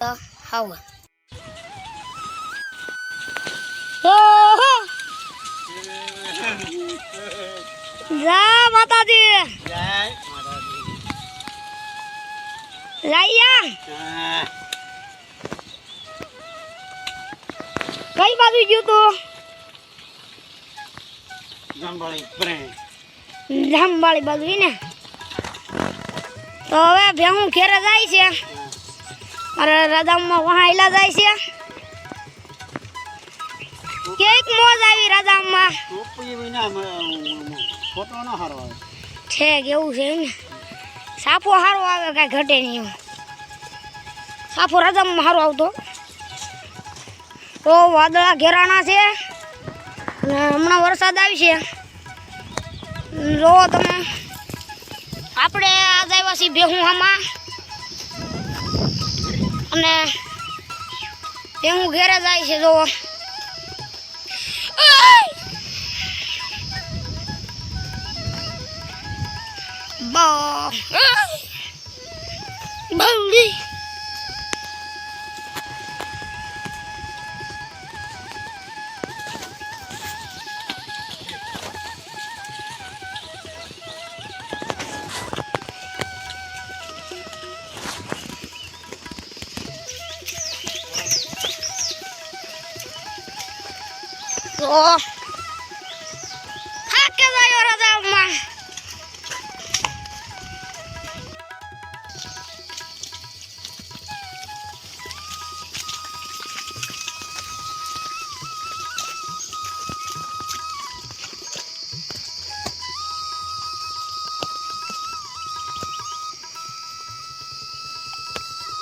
તો હાવ. જા માતાજી. લાઈયા. કઈ બાજુ ગયું તું? જામવાળી બાજુ ને. તો હવે ભેહું ઘેરે જાય છે. અરે રજામાં વહાયેલા જાય છે. કેક મોજ આવી રાજામાં. ફોટો ના હારો આવે. છે કેવું છે ને. સાપો સારો આવે કાંઈ ઘટે નહીં સાફો રજામાં સારો આવતો. તો વાદળા ઘેરાણા છે. હમણાં વરસાદ આવશે જોવો તમે. આપણે આજ આવ્યા છીએ બેહુહામાં અને બેહું ઘેરે જાય છે જોવો. બા. Bò Oh. Hakkında yoradan var.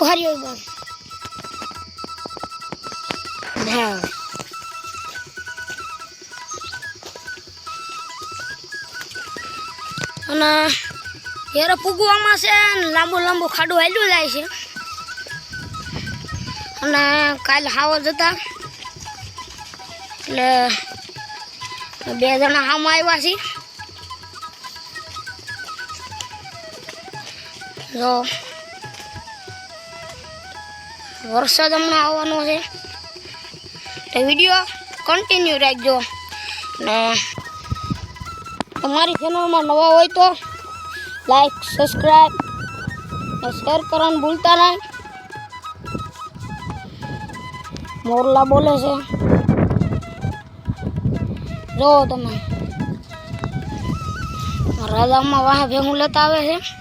Var yorum. Now. અને હેરો પૂગવામાં છે ને લાંબુ લાંબુ ખાડું હાલ્યું જાય છે. અને કાલે હાવા જતા એટલે બે જણા હામાં આવ્યા છે. જો. વરસાદ હમણાં આવવાનો છે. તો વીડિયો કન્ટિન્યુ રાખજો. ને તમારી ચેનલમાં નવા હોય તો લાઈક સબસ્ક્રાઈબ શેર કરવાનું ભૂલતા નહીં. મોરલા બોલે છે. જો તમે. રાજામાં વાહે ભેગું લેતા આવે છે.